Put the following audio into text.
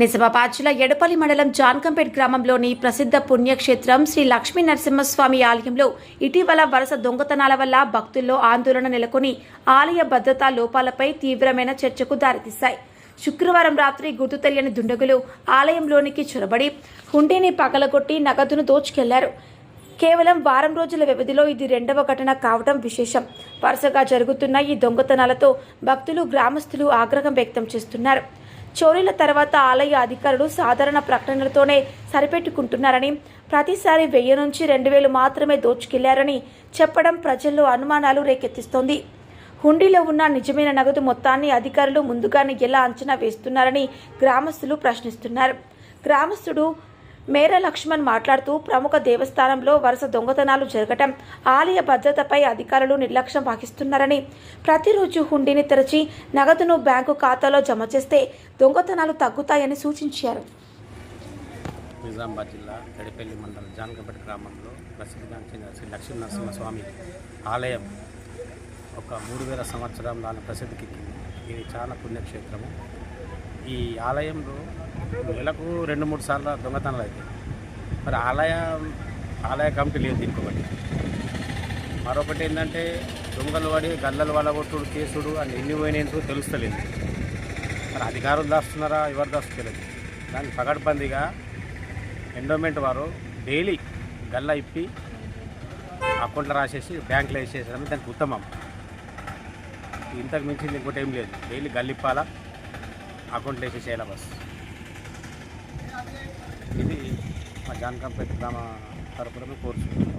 నిజామాబాద్ ఎడపల్లి మండలం జాన్కంపేట్ గ్రామంలోని ప్రసిద్ధ పుణ్యక్షేత్రం శ్రీ లక్ష్మీ నరసింహస్వామి ఆలయంలో ఇటీవల వరుస దొంగతనాల వల్ల భక్తుల్లో ఆందోళన నెలకొని ఆలయ భద్రతా లోపాలపై తీవ్రమైన చర్చకు దారితీశాయి. శుక్రవారం రాత్రి గుర్తు తెలియని దుండగులు ఆలయంలోనికి చొరబడి హుండీని పగలగొట్టి నగదును దోచుకెళ్ళారు. కేవలం వారం రోజుల వ్యవధిలో ఇది రెండవ ఘటన కావడం విశేషం. వరుసగా జరుగుతున్న ఈ దొంగతనాలతో భక్తులు గ్రామస్తులు ఆగ్రహం వ్యక్తం చేస్తున్నారు. చోరీల తర్వాత ఆలయ అధికారులు సాధారణ ప్రకటనలతోనే సరిపెట్టుకుంటున్నారని ప్రతిసారి వెయ్యి నుంచి రెండు వేలు మాత్రమే దోచుకెళ్ళారని చెప్పడం ప్రజల్లో అనుమానాలు రేకెత్తిస్తోంది. హుండీలో ఉన్న నిజమైన నగదు మొత్తాన్ని అధికారులు ముందుగానే ఎలా అంచనా వేస్తున్నారని గ్రామస్తులు ప్రశ్నిస్తున్నారు. గ్రామస్తుడు మేర లక్ష్మణ్ మాట్లాడుతూ ప్రముఖ దేవస్థానంలో వరుస దొంగతనాలు జరగటం ఆలయ భద్రతపై అధికారులు నిర్లక్ష్యం వహిస్తున్నారని ప్రతిరోజు హుండీని తెరచి నగదును బ్యాంకు ఖాతాలో జమ చేస్తే దొంగతనాలు తగ్గుతాయని సూచించారు. నిజామాబాద్ జిల్లా గడిపల్లి మండలం జానకపేట గ్రామంలో ప్రసిద్ధిగాంచిన శ్రీ లక్ష్మీ నరసింహస్వామి ఆలయం ఒక మూడు వేల సంవత్సరం దాని ప్రసిద్ధికి ఇది చాలా పుణ్యక్షేత్రము. ఈ ఆలయంలో నెలకు రెండు మూడు సార్లు దొంగతనాలు అవుతాయి. మరి ఆలయ ఆలయ కమిటీ లేదు దీనికి మరొకటి ఏంటంటే దొంగలు పడి గల్లలు వలగొట్టుడు కేసుడు అని ఎన్ని పోయినాయో తెలుస్తలేదు. మరి అధికారులు దాస్తున్నారా ఎవరు దాస్తలేదు? దానికి పగడ్బందీగా ఎండోమెంట్ వారు డైలీ గల్లా ఇప్పి అకౌంట్లో రాసేసి బ్యాంకులో వేసేసారని దానికి ఉత్తమం. ఇంతకు మించింది ఇంకోటి ఏం లేదు. డైలీ గల్లిప్పాలా? అకౌంట్లో వేసేసేయాల బస్? ఇది మా జాన్కంపేట గ్రామ తరపున కోరుచున్నాం